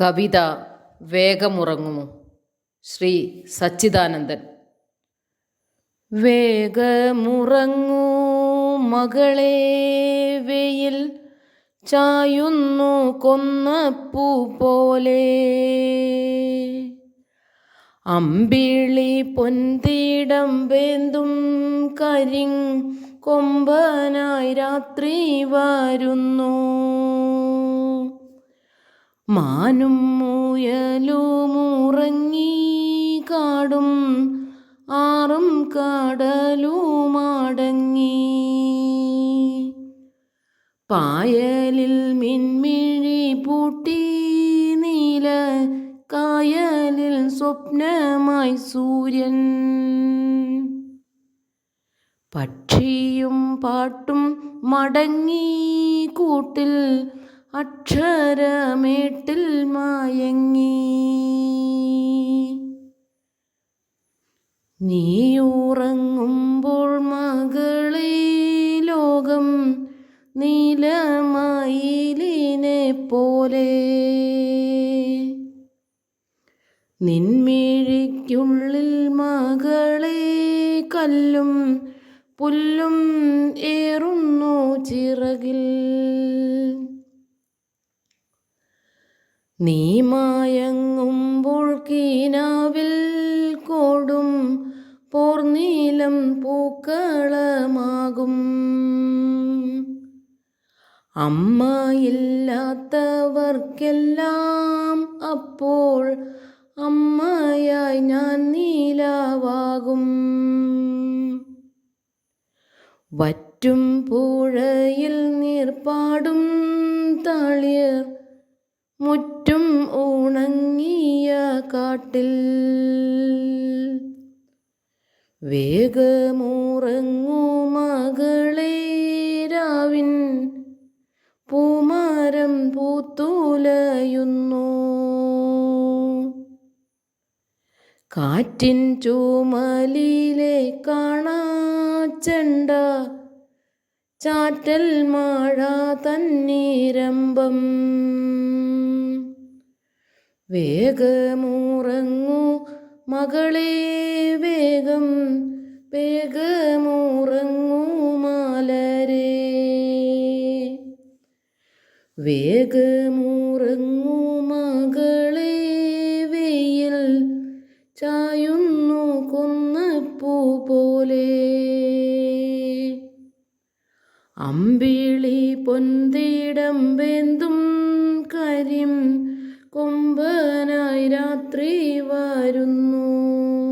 കവിത വേഗമുറങ്ങുമോ? ശ്രീ സച്ചിദാനന്ദൻ. വേഗമുറങ്ങൂ മകളെ വെയിൽ ചായുന്നു കൊന്നപ്പൂ പോലെ അമ്പിളി പൊന്തിടം വേന്തും കരിങ് കൊമ്പനായി രാത്രി വരുന്നു. മാനും മൂയലും ഉറങ്ങി കാടും ആറും കടലുമടങ്ങി പായലിൽ മിൻമിഴി പൂട്ടി നീല കായലിൽ സ്വപ്നമായി സൂര്യൻ. പക്ഷിയും പാട്ടും മടങ്ങി കൂട്ടിൽ അക്ഷരമേട്ടിൽ മായങ്ങി. നീയുറങ്ങുമ്പോൾ മകളെ ലോകം നീലമയിലിനെ പോലെ നിൻമിഴിക്കുള്ളിൽ മകളെ കല്ലും പുല്ലും ഏറുന്നു ചിറകിൽ. നീ മായങ്ങുമ്പോൾ കീനാവിൽ കോടും പോർനീലം പൂക്കളമാകും. അമ്മയില്ലാത്തവർക്കെല്ലാം അപ്പോൾ അമ്മയായി ഞാൻ നീലാവാകും. വറ്റും പുഴയിൽ നീർപ്പാടും കാട്ടിൽ വേഗമുറങ്ങൂ മകളെ രാവിൻ. പൂമാരം പൂത്തുലയുന്നു. കാറ്റിൻ ചുമലിലെ കാണാച്ചണ്ട. ചാറ്റൽ മഴ തന്നീരമ്പം. വേഗമുറങ്ങൂ മകളെ വേഗം വേഗമുറങ്ങൂ മാലരേ. വേഗമുറങ്ങൂ മകളെ വെയിൽ ചായുന്നു കൊന്നപ്പൂ പോലെ. അമ്പിളി പൊന്തിടം വെന്തും കരിം കൊമ്പനായി രാത്രി വരുന്നു.